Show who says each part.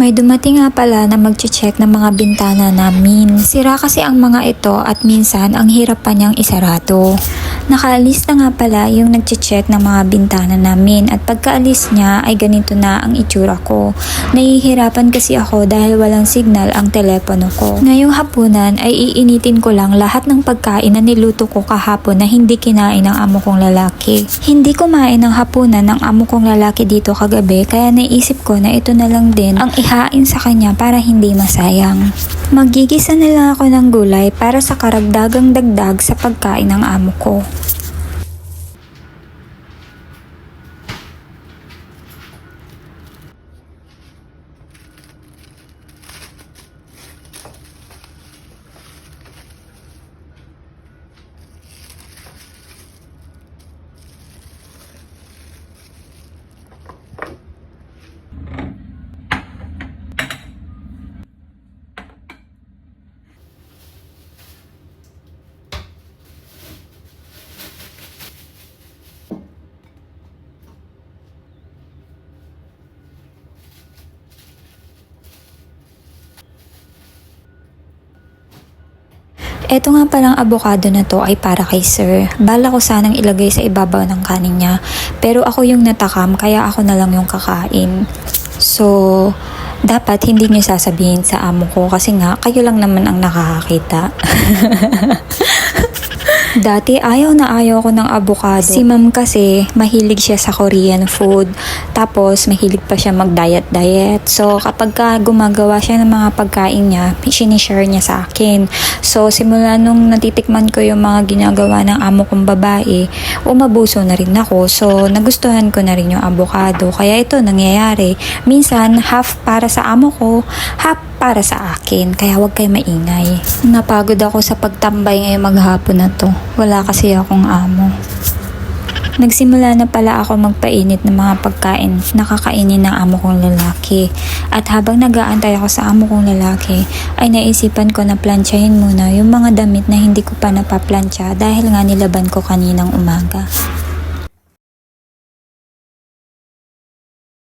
Speaker 1: May dumating nga pala na mag-check ng mga bintana namin. Sira kasi ang mga ito at minsan ang hirap pa niyang isarado. Nakaalis na nga pala yung nag-check ng mga bintana namin at pagkaalis niya ay ganito na ang itsura ko. Nahihirapan kasi ako dahil walang signal ang telepono ko. Ngayong hapunan ay iinitin ko lang lahat ng pagkain na niluto ko kahapon na hindi kinain ng amo kong lalaki. Hindi kumain ng hapunan ng amo kong lalaki dito kagabi kaya naisip ko na ito na lang din ang ihain sa kanya para hindi masayang. Magigisa na lang ako ng gulay para sa karagdagang dagdag sa pagkain ng amo ko. Eto nga palang abokado na to ay para kay sir. Bala ko sanang ilagay sa ibabaw ng kanin niya. Pero ako yung natakam kaya ako na lang yung kakain. So, dapat hindi niyo sasabihin sa amo ko kasi nga kayo lang naman ang nakakakita. Dati ayaw na ayaw ko ng avocado. Si ma'am kasi mahilig siya sa Korean food. Tapos mahilig pa siya mag-diet-diet. So kapag ka gumagawa siya ng mga pagkain niya, sinishare niya sa akin. So simula nung natitikman ko yung mga ginagawa ng amo kong babae, umabuso na rin ako. So nagustuhan ko na rin yung avocado. Kaya ito nangyayari. Minsan half para sa amo ko, half para sa akin. Kaya huwag kayo maingay. Napagod ako sa pagtambay ngayong maghapon na to. Wala kasi akong amo. Nagsimula na pala ako magpainit ng mga pagkain na kakainin ng amo kong lalaki. At habang nag-aantay ako sa amo kong lalaki, ay naisipan ko na plansyahin muna yung mga damit na hindi ko pa napaplansya dahil nga nilaban ko kaninang umaga.